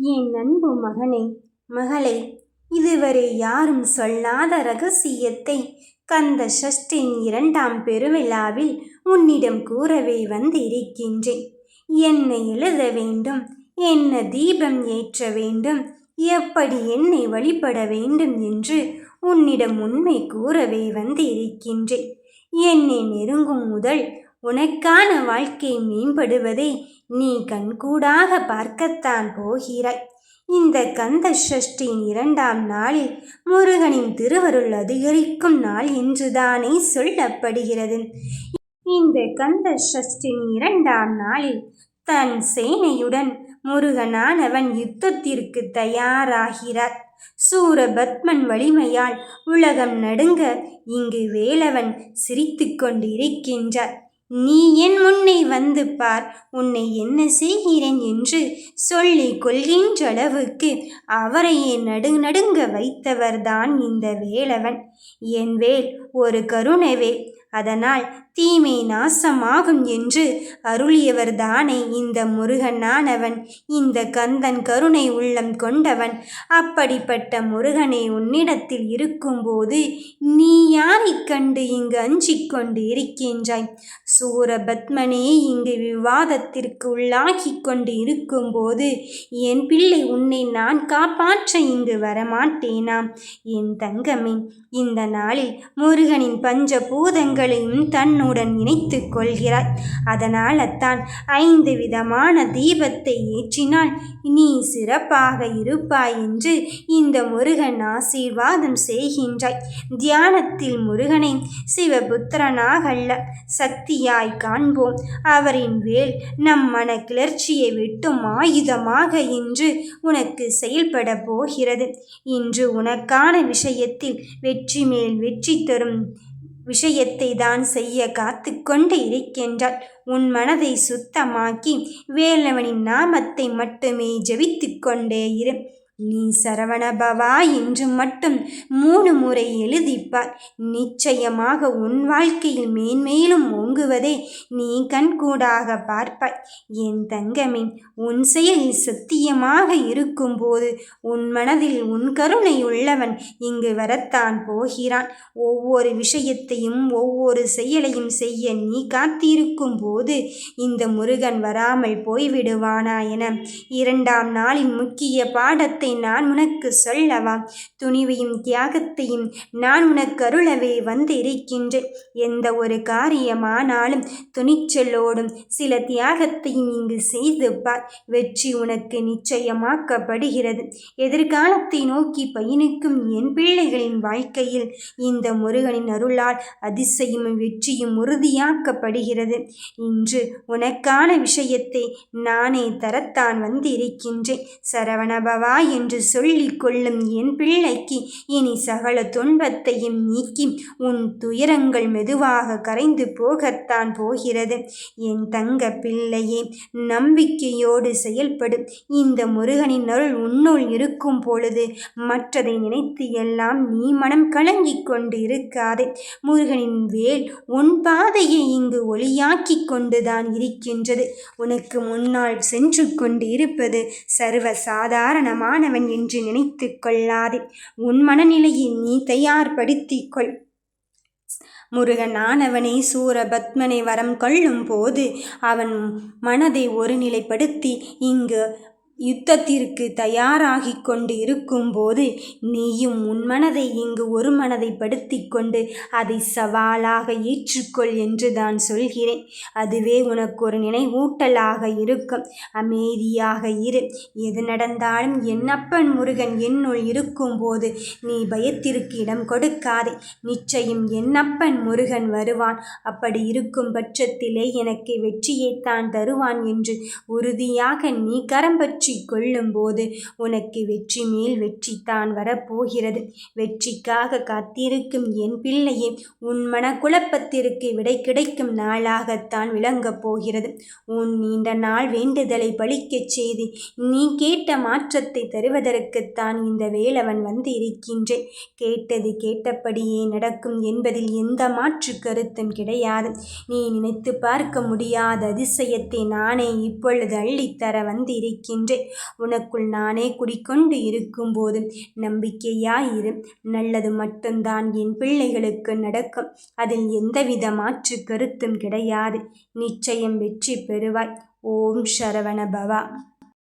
என் அன்பு மகனே மகளே இதுவரை யாரும் சொல்லாத ரகசியத்தை கந்த சஷ்டின் இரண்டாம் பெருவிழாவில் உன்னிடம் கூறவே வந்திருக்கின்றேன். என்ன எழுத வேண்டும் என்ன தீபம் ஏற்ற வேண்டும் எப்படி என்னை வழிபட வேண்டும் என்று உன்னிடம் உண்மை கூறவே வந்திருக்கின்றேன். என்னை நெருங்கும் முதல் உனக்கான வாழ்க்கை மேம்படுவதை நீ கண்கூடாக பார்க்கத்தான் போகிறாய். இந்த கந்த சஷ்டியின் இரண்டாம் நாளில் முருகனின் திருவருள் அதிகரிக்கும் நாள் என்றுதானே சொல்லப்படுகிறது. இந்த கந்த சஷ்டியின் இரண்டாம் நாளில் தன் சேனையுடன் முருகனானவன் யுத்தத்திற்கு தயாராகிறார். சூரபத்மன் வலிமையால் உலகம் நடுங்க இங்கு வேலவன் சிரித்து கொண்டிருக்கின்றார். நீ என் முன்னே வந்து பார் உன்னை என்ன செய்கிறேன் என்று சொல்லிக் கொள்கின்ற அளவுக்கு அவரையே நடுநடுங்க வைத்தவர்தான் இந்த வேலவன். என் வேல் ஒரு கருணைவேல் அதனால் தீமை நாசமாகும் என்று அருளியவர்தானே இந்த முருகனானவன். இந்த கந்தன் கருணை உள்ளம் கொண்டவன். அப்படிப்பட்ட முருகனை உன்னிடத்தில் இருக்கும்போது நீ யாரைக் கண்டு இங்கு அஞ்சிக் கொண்டு இருக்கின்றாய்? சூரபத்மனே இங்கு விவாதத்திற்கு உள்ளாகி கொண்டு இருக்கும்போது என் பிள்ளை உன்னை நான் காப்பாற்ற இங்கு வரமாட்டேனாம். என் தங்கமே இந்த நாளில் முருகனின் தீபங்களையும் தன்னுடன் இணைத்து கொள்கிறாய். அதனால் தான் ஐந்து விதமான தீபத்தை ஏற்றினால் நீ சிறப்பாக இருப்பாய் என்று இந்த முருகன் ஆசீர்வாதம் செய்கின்றாய். தியானத்தில் முருகனை சிவபுத்திரனாக அல்ல சக்தியாய் காண்போம். அவரின் வேல் நம் மன கிளர்ச்சியை வெட்டும் ஆயுதமாக இன்று உனக்கு செயல்பட போகிறது. இன்று உனக்கான விஷயத்தில் வெற்றி மேல் வெற்றி தரும் விஷயத்தை தான் செய்ய காத்து கொண்டு இருக்கின்றாள். உன் மனதை சுத்தமாக்கி வேலவனின் நாமத்தை மட்டுமே ஜெபித்து கொண்டே இரு. நீ சரவணபவா என்று மட்டும் மூணு முறை எழுதிப்பார் நிச்சயமாக உன் வாழ்க்கையில் மேன்மேலும் ஓங்குவதை நீ கண்கூடாக பார்ப்பாய். என் தங்கமே உன் செயல் சத்தியமாக இருக்கும்போது உன் மனதில் உன் கருணை உள்ளவன் இங்கு வரத்தான் போகிறான். ஒவ்வொரு விஷயத்தையும் ஒவ்வொரு செயலையும் செய்ய நீ காத்திருக்கும் போது இந்த முருகன் வராமல் போய்விடுவானா என இரண்டாம் நாளின் முக்கிய பாடத்தை நான் உனக்கு சொல்லவா? துணிவையும் தியாகத்தையும் நான் உனக்கு அருளவே வந்து இருக்கின்றேன் எந்த ஒரு காரியமானாலும் துணிச்சலோடும் சில தியாகத்தையும் இங்கு செய்து பார். வெற்றி உனக்கு நிச்சயமாக்கப்படுகிறது. எதிர்காலத்தை நோக்கி பயணிக்கும் என் பிள்ளைகளின் வாழ்க்கையில் இந்த முருகனின் அருளால் அதிசயம் வெற்றியும் உறுதியாக்கப்படுகிறது. இன்று உனக்கான விஷயத்தை நானே தரத்தான் வந்து இருக்கின்றேன் சரவணபவா என்று சொல்லிக் கொள்ளும் என் பிள்ளைக்கு இனி சகல துன்பத்தையும் நீக்கி உன் துயரங்கள் மெதுவாக கரைந்து போகத்தான் போகிறது. என் தங்க பிள்ளையே நம்பிக்கையோடு செயல்படும் இந்த முருகனின் அருள் உன்னுள் இருக்கும் பொழுது மற்றதை நினைத்து எல்லாம் நீ மனம் கலங்கிக் கொண்டு இருக்காதே முருகனின் வேல் உன் பாதையை இங்கு ஒளியாக்கி கொண்டுதான் இருக்கின்றது. உனக்கு முன்னால் சென்று கொண்டு இருப்பது சர்வ சாதாரணமான கொண்டவன் என்று நினைத்து கொள்ளாதே. உன் மனநிலையை நீ தயார்படுத்திக் கொள். முருகன் ஆனவனை சூரபத்மனை வரம் கொள்ளும் போது அவன் மனதை ஒருநிலைப்படுத்தி இங்கு யுத்தத்திற்கு தயாராகி கொண்டு இருக்கும்போது நீயும் உன் மனதை இங்கு ஒரு மனதை படுத்தி கொண்டு அதை சவாலாக ஏற்றுக்கொள் என்று தான் சொல்கிறேன். அதுவே உனக்கு ஒரு நினைவூட்டலாக இருக்கும். அமைதியாக இரு. எது நடந்தாலும் என்னப்பன் முருகன் என்னுள் இருக்கும்போது நீ பயத்திற்கு இடம் கொடுக்காதே. நிச்சயம் என்னப்பன் முருகன் வருவான். அப்படி இருக்கும் பட்சத்திலே எனக்கு வெற்றியைத்தான் தருவான் என்று உறுதியாக நீ கரம் பற்றி வெற்றி கொள்ளும்போது உனக்கு வெற்றி மேல் வெற்றி தான் வரப்போகிறது. வெற்றிக்காக காத்திருக்கும் என் பிள்ளையே உன் மனக்குழப்பத்திற்கு விடை கிடைக்கும் நாளாகத்தான் விளங்கப் போகிறது. உன் நீண்ட நாள் வேண்டுதலை பழிக்கச் செய்து நீ கேட்ட மாற்றத்தை தருவதற்குத்தான் இந்த வேலவன் வந்து இருக்கின்றேன். கேட்டது கேட்டபடியே நடக்கும் என்பதில் எந்த மாற்று கருத்தும் கிடையாது. நீ நினைத்து பார்க்க முடியாத அதிசயத்தை நானே இப்பொழுது அள்ளித்தர வந்து இருக்கின்றேன். உனக்குள் நானே குடிக்கொண்டு இருக்கும்போது நம்பிக்கையாயிரு. நல்லது மட்டும்தான் என் பிள்ளைகளுக்கு நடக்கும். அதில் எந்தவித மாற்று கருத்தும் கிடையாது. நிச்சயம் வெற்றி பெறுவாய். ஓம் சரவண பவா